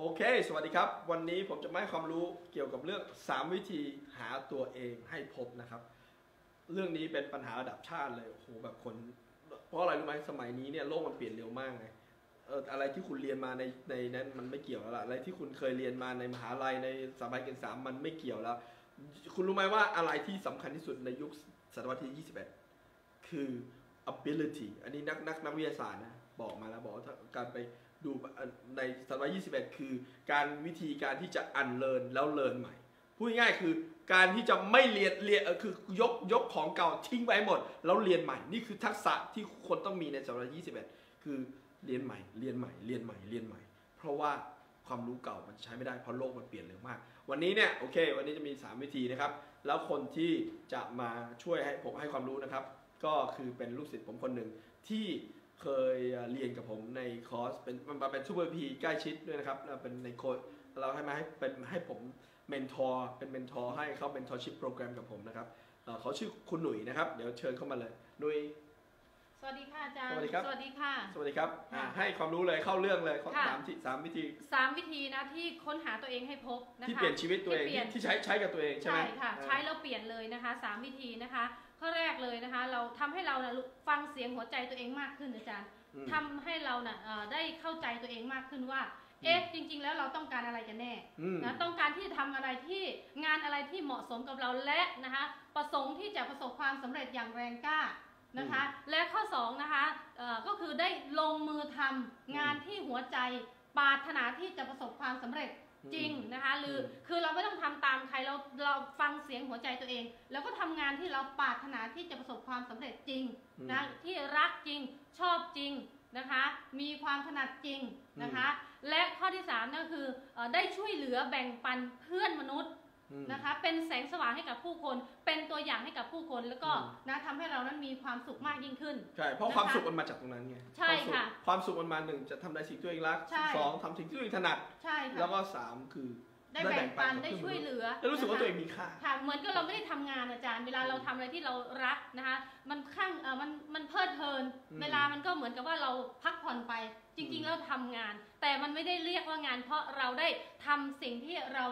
โอเค สวัสดีครับ วันนี้ผมจะมาให้ความรู้เกี่ยวกับเรื่อง 3 วิธีหาตัวเองให้พบนะครับ เรื่องนี้เป็นปัญหาระดับชาติเลย โอ้โห แบบคน เพราะอะไรรู้ไหมสมัยนี้เนี่ยโลกมันเปลี่ยนเร็วมากไง เอออะไรที่คุณเรียนมาในในนั้นมันไม่เกี่ยวแล้วล่ะ อะไรที่คุณเคยเรียนมาในมหาลัยในสถาบันการศึกษามมันไม่เกี่ยวแล้ว คุณรู้ไหมว่าอะไรที่สำคัญที่สุดในยุคศตวรรษที่ 21 คือ ability อันนี้นักนักนักวิทยาศาสตร์นะบอกมาแล้วบอกว่าการไป ดูในศตวรรษ21 คือ การวิธีการที่จะอันเลินแล้วเลินใหม่พูดง่ายคือการที่จะไม่เรียนเรียนคือยกยกของเก่าทิ้งไปให้หมด แล้วเรียนใหม่นี่คือทักษะที่คนต้องมีในศตวรรษ21 คือเรียนใหม่เรียนใหม่เรียนใหม่เรียนใหม่ เพราะว่าความรู้เก่ามันใช้ไม่ได้เพราะโลกมันเปลี่ยนเร็วมาก วันนี้เนี่ยโอเค วันนี้จะมี 3 วิธีนะครับ แล้วคนที่จะมาช่วยให้ผมให้ความรู้นะครับ ก็คือเป็นลูกศิษย์ผมคนหนึ่งที่ เคยเรียนกับผมในคอร์สเป็นมันมาเป็นซูเปอร์พีใกล้ชิดด้วยนะครับแล้วเป็นในโค้ดเราให้มาให้เป็นให้ผมเมนทอร์เป็นเมนทอร์ให้เขาเป็นทอร์ชิพโปรแกรมกับผมนะครับเอ่อเขาชื่อคุณหนุ่ยนะครับเดี๋ยวเชิญเข้ามาเลยหนุ่ยสวัสดีค่ะอาจารย์ สวัสดีครับ สวัสดีค่ะ สวัสดีครับอะค่ะให้ความรู้เลยเข้าเรื่องเลยข้อค่ะสามที่สามวิธีสามวิธีนะที่ค้นหาตัวเองให้พบนะคะที่เปลี่ยนชีวิตตัวเองที่เปลี่ยนที่ใช้ใช้กับตัวเองใช่ไหมใช่ค่ะอ่าใช้แล้วเปลี่ยนเลยนะคะสามวิธีนะคะ ข้อแรกเลยนะคะ เราทำให้เรานะฟังเสียงหัวใจตัวเองมากขึ้นอาจารย์อืมทำให้เรานะ่ะเอ่อได้เข้าใจตัวเองมากขึ้นว่า เอ๊ะจริง ๆ แล้วเราต้องการอะไรกันแน่อืมนะต้องการที่จะทำอะไรที่งานอะไรที่เหมาะสมกับเราและนะคะประสงค์ที่จะประสบความสำเร็จอย่างแรงกล้านะคะและข้อสองนะคะเอ่อก็คือได้ลงมือทำงานที่หัวใจปรารถนาที่จะประสบความสำเร็จ จริงนะคะหรืออมคือเราไม่ต้องทำตามใครเราเราฟังเสียงหัวใจตัวเอง แล้วก็ทำงานที่เราปรารถนาที่จะประสบความสำเร็จจริงอืมนะที่รักจริงชอบจริงนะคะ มีความถนัดจริงนะคะ และข้อที่สามนั่นก็คือเอ่อได้ช่วยเหลือแบ่งปันเพื่อนมนุษย์อืม นะคะ เป็นแสงสว่างให้กับผู้คน เป็นตัวอย่างให้กับผู้คน แล้วก็อืมนะทำให้เรานั้นมีความสุขมากยิ่งขึ้น ใช่ เพราะนะคะความสุขมันมาจากตรงนั้นไง ใช่วามสุขค่ะ ความสุขมันมาหนึ่งจะทำในสิ่งที่ตัวเองรักใช่สองทำสิ่งที่ตัวเองถนัด ใช่ค่ะ แล้วก็สามคือได้แบ่งปันกับได้พื่อนช่วยเหลือแล้วรู้สึกว่านะคะตัวเองมีค่าค่ะเหมือนกับเราไม่ได้ทำงานอาจารย์ เวลาเราทำอะไรที่เรารักนะคะ มันข้างเออมันมันเพลิดเพลินอืมเวลามันก็เหมือนกับว่าเราพักผ่อนไป จริง ๆ แล้วทำงาน แต่มันไม่ได้เรียกว่างาน เพราะเราได้ทำสิ่งที่เรา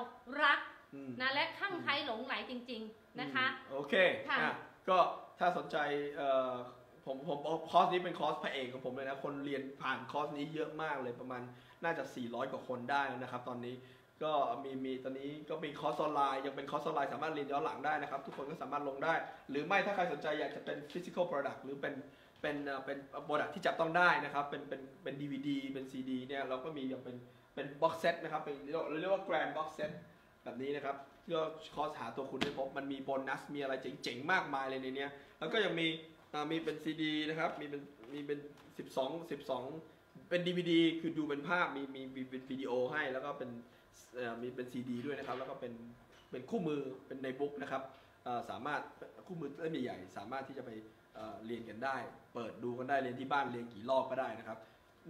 รักอืม นะและข้างใครหลงไหลจริง ๆนะคะอืมโอเคค่ะอะก็ถ้าสนใจเอ่อผมผมคอร์สนี้เป็นคอร์สพระเอกของผมเลยนะคนเรียนผ่านคอร์สนี้เยอะมากเลยประมาณน่าจะ 400 กว่าคนได้แล้วนะครับ ตอนนี้ก็มีมีตอนนี้ก็มีคอร์สออนไลน์ยังเป็นคอร์สออนไลน์สามารถเรียนย้อนหลังได้นะครับ ทุกคนก็สามารถลงได้ หรือไม่ถ้าใครสนใจอยากจะเป็น physical product หรือเป็นเป็นเอ่อเป็น product ที่จับต้องได้นะครับ เป็นเป็นเป็น DVD เป็น CD เนี่ยเราก็มีอย่างเป็นเป็น box set นะครับเป็นเรียกว่าเรียกว่า grand box set แบบนี้นะครับก็คอร์สหาตัวคุณให้พบมันมีโบนัสมีอะไรเจ๋งๆมากมายเลยในเนี้ยแล้วก็ยังมีอ่ามีเป็นซีดีนะครับมีเป็นมีเป็น 12 12 เป็น DVD คือดูเป็นภาพมีมีมีเป็นวิดีโอให้แล้วก็เป็นเอ่อมีเป็นซีดีด้วยนะครับแล้วก็เป็นเป็นคู่มือเป็นในบุ๊กนะครับเอ่อสามารถคู่มือเล่มใหญ่ๆสามารถที่จะไปเอ่อเรียนกันได้ เปิดดูกันได้เรียนที่บ้านเรียนกี่รอบก็ได้นะครับ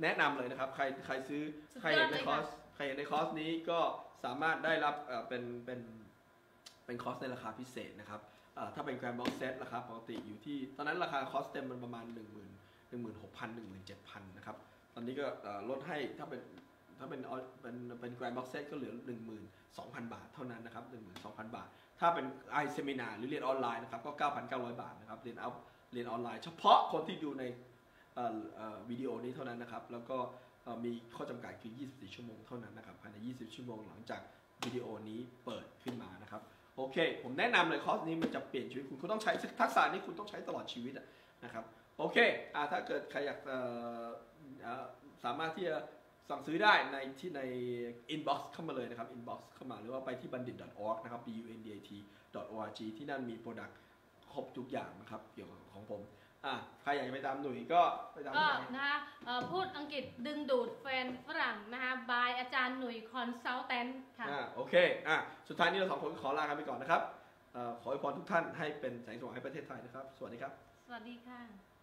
แนะนำเลยนะครับ ใครใครซื้อสุดยอดใครเห็นในเลยคอค่ะร์ส ใครเห็นในคอร์สนี้ก็สามารถได้รับเป็นเป็นเป็นคอร์สในราคาพิเศษนะครับถ้าเป็นแกรนด์บ็อกเซตราคาปกติอยู่ที่ ตอนนั้นราคาคอร์สเต็มมันประมาณ 1 0 0 0 0 1 6 0 0 0 1 7 0 0 0 นะครับตอนนี้ก็ลดให้ถ้าเป็นถ้าเป็นเป็นเป็นแกรนด์บ็อกเซตก็เหลือ 12,000 บาทเท่านั้นนะครับ12,000 บาท ถ้าเป็นไอเซมินาหรือเรียนออนไลน์นะครับก็ 9,900 บาทนะครับเรียนเอาเรียนออนไลน์เฉพาะคนที่ดูในเอ่อเอ่อ วิดีโอนี้เท่านั้นนะครับ แล้วก็มีข้อจำกัดคือ 24 ชั่วโมงเท่านั้นนะครับภายใน 20 ชั่วโมงหลังจากวิดีโอนี้เปิดขึ้นมานะครับโอเค ผมแนะนำเลยคอร์สนี้มันจะเปลี่ยนชีวิตคุณคุณต้องใช้ทักษะนี้คุณต้องใช้ตลอดชีวิตนะครับโอเคอถ้าเกิดใครอยากสามารถที่จะสั่งซื้อได้ในที่ใน inbox เข้ามาเลยนะครับ inbox เข้ามาหรือว่าไปที่ bandit.org นะครับ b u n d a t org ที่นั่นมี product ครบทุกอย่างนะครับเกี่ยวกับของผม อะใครอยากจะไปตามหนุ่ยก็ไปตามก็ที่ไหน นะคะเอ่อพูดอังกฤษดึงดูดแฟนฝรั่งนะคะ บายอาจารย์หนุ่ยคอนซัลแทนค่ะ อ่าโอเคอะสุดท้ายนี้เราสองคนขอลากันไปก่อนนะครับเอ่อขอให้พรทุกท่านให้เป็นแสงสว่างให้ประเทศไทยนะครับ สวัสดีครับ สวัสดีค่ะ